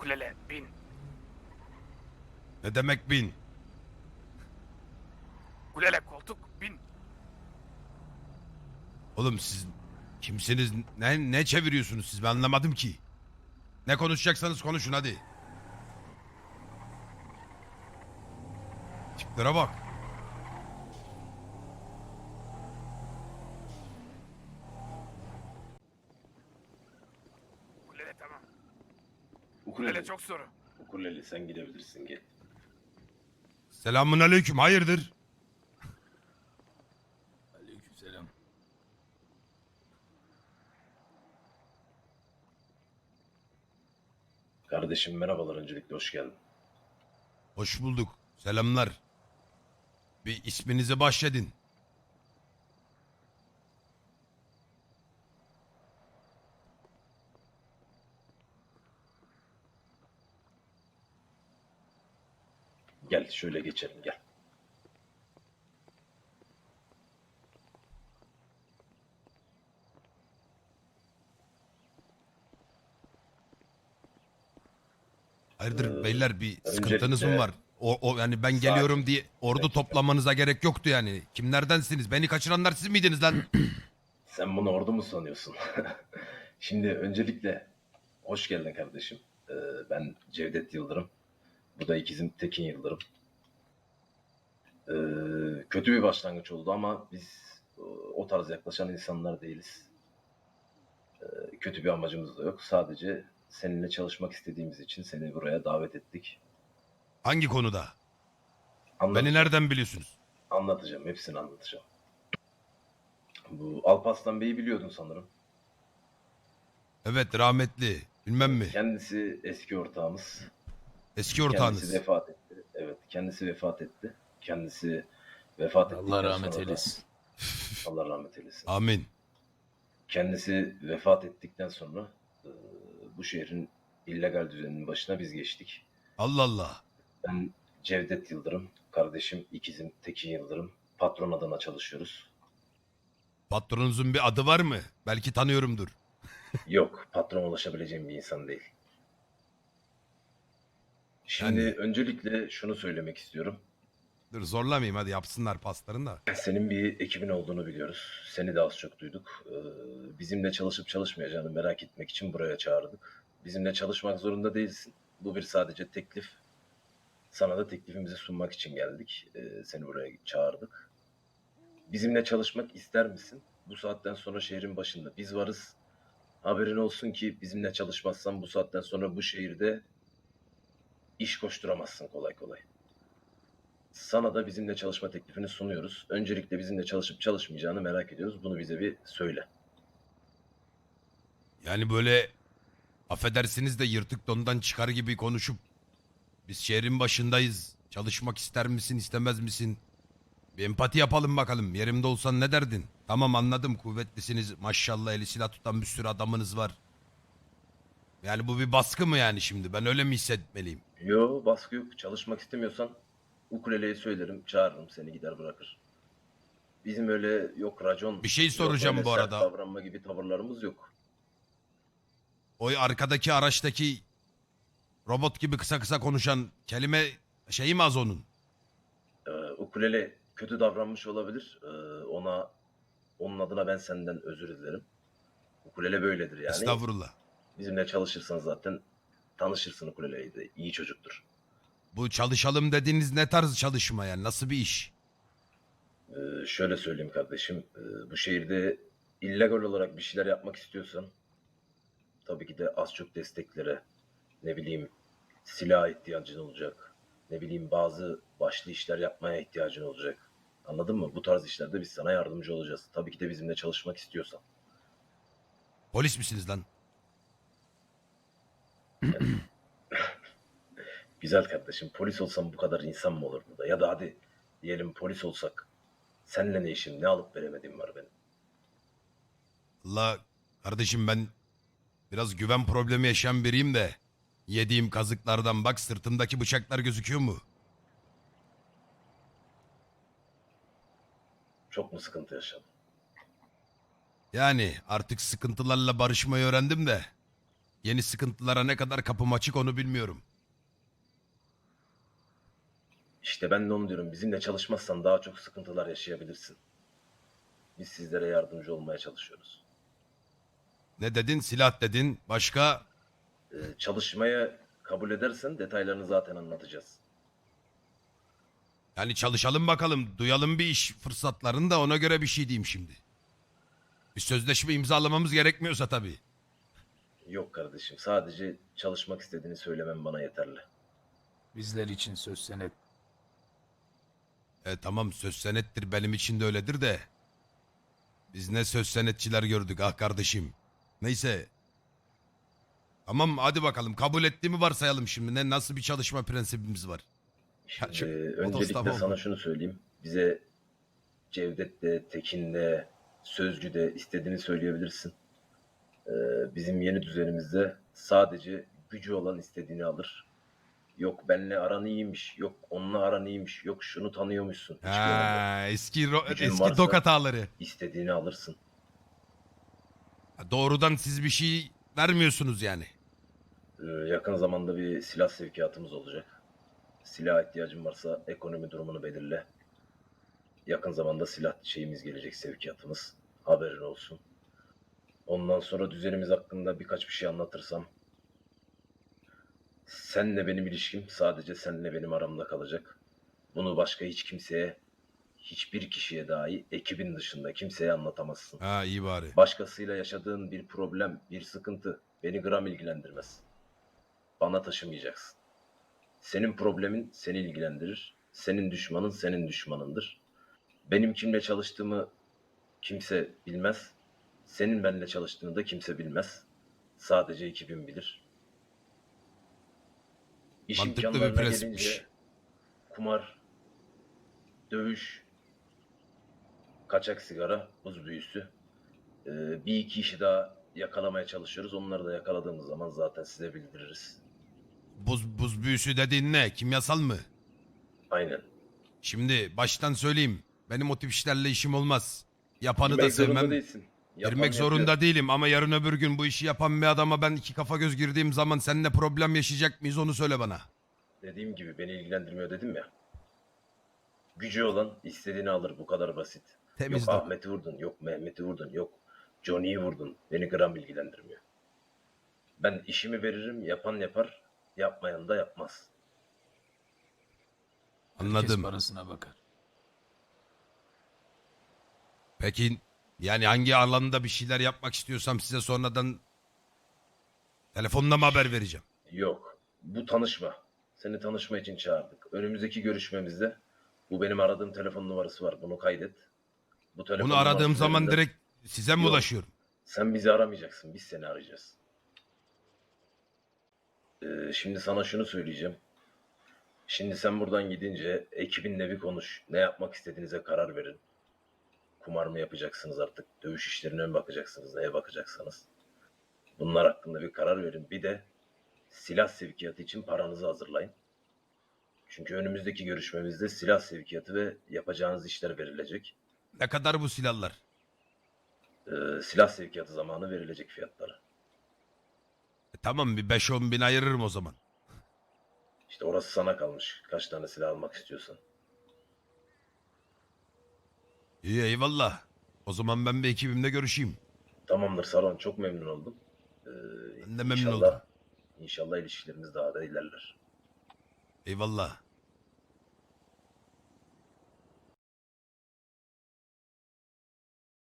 Ukulele bin. Ne demek bin? Ukulele koltuk bin. Oğlum siz kimsiniz? Ne, ne çeviriyorsunuz siz? Ben anlamadım ki. Ne konuşacaksanız konuşun hadi. Tiplere bak. Ukulele tamam. Ukulele, Ukulele çok soru. Ukulele sen gidebilirsin gel. Selamun aleyküm. Hayırdır? Aleykümselam. Kardeşim merhabalar öncelikle hoş geldin. Hoş bulduk. Selamlar. Bir isminizi bahşedin. Gel şöyle geçelim gel. Hayırdır Ee, beyler bir sıkıntınız mı öncelikle- var? O, o yani ben geliyorum diye ordu Dakika. toplamanıza gerek yoktu yani. Kimlerdensiniz? Beni kaçıranlar siz miydiniz lan? Sen bunu ordu mu sanıyorsun? Şimdi öncelikle hoş geldin kardeşim. Ee, ben Cevdet Yıldırım. Bu da ikizim Tekin Yıldırım. Ee, kötü bir başlangıç oldu ama biz e, o tarz yaklaşan insanlar değiliz. Ee, kötü bir amacımız da yok. Sadece seninle çalışmak istediğimiz için seni buraya davet ettik. Hangi konuda? Anlat- Beni nereden biliyorsunuz? Anlatacağım. Hepsini anlatacağım. Bu Alparslan Bey'i biliyordun sanırım. Evet rahmetli. Bilmem mi? Kendisi eski ortağımız. Eski ortağınız. Kendisi vefat etti. Evet, kendisi vefat etti. Kendisi vefat etti. Allah rahmet eylesin. Allah rahmet eylesin. Amin. Kendisi vefat ettikten sonra e, bu şehrin illegal düzeninin başına biz geçtik. Allah Allah. Ben Cevdet Yıldırım, kardeşim ikizim Tekin Yıldırım. Patron adına çalışıyoruz. Patronunuzun bir adı var mı? Belki tanıyorumdur. Yok, patron ulaşabileceğim bir insan değil. Şimdi Yani- öncelikle şunu söylemek istiyorum. Dur zorlamayayım hadi yapsınlar paslarını da. Senin bir ekibin olduğunu biliyoruz. Seni de az çok duyduk. Ee, bizimle çalışıp çalışmayacağını merak etmek için buraya çağırdık. Bizimle çalışmak zorunda değilsin. Bu bir sadece teklif. Sana da teklifimizi sunmak için geldik. Ee, seni buraya çağırdık. Bizimle çalışmak ister misin? Bu saatten sonra şehrin başında biz varız. Haberin olsun ki bizimle çalışmazsan bu saatten sonra bu şehirde iş koşturamazsın kolay kolay. Sana da bizimle çalışma teklifini sunuyoruz. Öncelikle bizimle çalışıp çalışmayacağını merak ediyoruz. Bunu bize bir söyle. Yani böyle affedersiniz de yırtık dondan çıkar gibi konuşup biz şehrin başındayız. Çalışmak ister misin istemez misin? Bir empati yapalım bakalım. Yerimde olsan ne derdin? Tamam anladım kuvvetlisiniz. Maşallah eli silah tutan bir sürü adamınız var. Yani bu bir baskı mı yani şimdi? Ben öyle mi hissetmeliyim? Yo baskı yok. Çalışmak istemiyorsan ukuleleyi söylerim, çağırırım seni gider bırakır. Bizim öyle yok racon. Bir şey yok soracağım öyle bu sert arada. davranma gibi tavırlarımız yok. O arkadaki araçtaki robot gibi kısa kısa konuşan kelime şeyi mi az onun? Ee, ukulele kötü davranmış olabilir. Ee, ona onun adına ben senden özür dilerim. Ukulele böyledir yani. Estağfurullah. Bizimle çalışırsan zaten tanışırsın ukuleleyi de. İyi çocuktur. Bu çalışalım dediğiniz ne tarz çalışma yani? Nasıl bir iş? Ee, şöyle söyleyeyim kardeşim. Ee, bu şehirde illegal olarak bir şeyler yapmak istiyorsan tabii ki de az çok desteklere ne bileyim silah ihtiyacın olacak. Ne bileyim bazı başlı işler yapmaya ihtiyacın olacak. Anladın mı? Bu tarz işlerde biz sana yardımcı olacağız. Tabii ki de bizimle çalışmak istiyorsan. Polis misiniz lan? Güzel kardeşim. Polis olsam bu kadar insan mı olur burada? Ya da hadi diyelim polis olsak. Seninle ne işim, ne alıp veremediğim var benim. Allah kardeşim ben biraz güven problemi yaşayan biriyim de yediğim kazıklardan bak sırtımdaki bıçaklar gözüküyor mu? Çok mu sıkıntı yaşadın? Yani artık sıkıntılarla barışmayı öğrendim de Yeni sıkıntılara ne kadar kapım açık onu bilmiyorum. İşte ben de onu diyorum. Bizimle çalışmazsan daha çok sıkıntılar yaşayabilirsin. Biz sizlere yardımcı olmaya çalışıyoruz. Ne dedin? Silah dedin. Başka? Ee, çalışmaya kabul edersen detaylarını zaten anlatacağız. Yani çalışalım bakalım. Duyalım bir iş fırsatlarını da ona göre bir şey diyeyim şimdi. Bir sözleşme imzalamamız gerekmiyorsa tabii. Yok kardeşim sadece çalışmak istediğini söylemen bana yeterli. Bizler için söz senet. E tamam söz senettir benim için de öyledir de. Biz ne söz senetçiler gördük ah kardeşim. Neyse. Tamam hadi bakalım kabul ettiğimi varsayalım şimdi. Ne nasıl bir çalışma prensibimiz var? Şimdi şu öncelikle otostop sana oldu. şunu söyleyeyim. Bize Cevdet'te, Tekin'de, Sözcü'de istediğini söyleyebilirsin. Ee, bizim yeni düzenimizde sadece gücü olan istediğini alır. Yok benle aran iyiymiş, yok onunla aran iyiymiş, yok şunu tanıyormuşsun. Hiç. Ha, eski ro- Gücün eski varsa- dok hataları. İstediğini alırsın. Doğrudan siz bir şey vermiyorsunuz yani. Ee, yakın zamanda bir silah sevkiyatımız olacak. Silah ihtiyacın varsa ekonomi durumunu belirle. Yakın zamanda silah şeyimiz gelecek sevkiyatımız. Haberin olsun. Ondan sonra düzenimiz hakkında birkaç bir şey anlatırsam. Senle benim ilişkim sadece senle benim aramda kalacak. Bunu başka hiç kimseye, hiçbir kişiye dahi ekibin dışında kimseye anlatamazsın. Ha iyi bari. Başkasıyla yaşadığın bir problem, bir sıkıntı beni gram ilgilendirmez. Bana taşımayacaksın. Senin problemin seni ilgilendirir. Senin düşmanın senin düşmanındır. Benim kimle çalıştığımı kimse bilmez. Senin benimle çalıştığını da kimse bilmez. Sadece ekibim bilir. İş Mantıklı bir imkanlarına prensipmiş. gelince kumar, dövüş, kaçak sigara, buz büyüsü, ee, bir iki işi daha yakalamaya çalışıyoruz. Onları da yakaladığımız zaman zaten size bildiririz. Buz, buz büyüsü dediğin ne? Kimyasal mı? Aynen. Şimdi baştan söyleyeyim. Benim o tip işlerle işim olmaz. Yapanı da Girmek zorunda sevmem. değilsin. Girmek zorunda değilim ama yarın öbür gün bu işi yapan bir adama ben iki kafa göz girdiğim zaman seninle problem yaşayacak mıyız onu söyle bana. Dediğim gibi beni ilgilendirmiyor dedim ya. Gücü olan istediğini alır bu kadar basit. Temiz yok. Ahmet'i vurdun, yok Mehmet'i vurdun, yok Johnny'yi vurdun. Beni gram ilgilendirmiyor. Ben işimi veririm, yapan yapar, yapmayan da yapmaz. Herkes Anladım. parasına bakar. Peki yani hangi alanda bir şeyler yapmak istiyorsam size sonradan telefonla mı haber vereceğim? Yok. Bu tanışma. Seni tanışma için çağırdık. Önümüzdeki görüşmemizde bu benim aradığım telefon numarası var. Bunu kaydet. Bu telefon Bunu aradığım numarası zaman üzerinden direkt size mi Yok. ulaşıyorum? Sen bizi aramayacaksın. Biz seni arayacağız. Ee, şimdi sana şunu söyleyeceğim. Şimdi sen buradan gidince ekibinle bir konuş. Ne yapmak istediğinize karar verin. Kumar mı yapacaksınız artık? Dövüş işlerine mi bakacaksınız? Neye bakacaksınız? Bunlar hakkında bir karar verin. Bir de silah sevkiyatı için paranızı hazırlayın. Çünkü önümüzdeki görüşmemizde silah sevkiyatı ve yapacağınız işler verilecek. Ne kadar bu silahlar? Ee, silah sevkiyatı zamanı verilecek fiyatları. E, tamam bir 5-10 bin ayırırım o zaman. İşte orası sana kalmış. Kaç tane silah almak istiyorsan. İyi eyvallah. O zaman ben bir ekibimle görüşeyim. Tamamdır Saron çok memnun oldum. Ee, Ben de memnun inşallah- oldum. İnşallah ilişkilerimiz daha da ilerler. Eyvallah.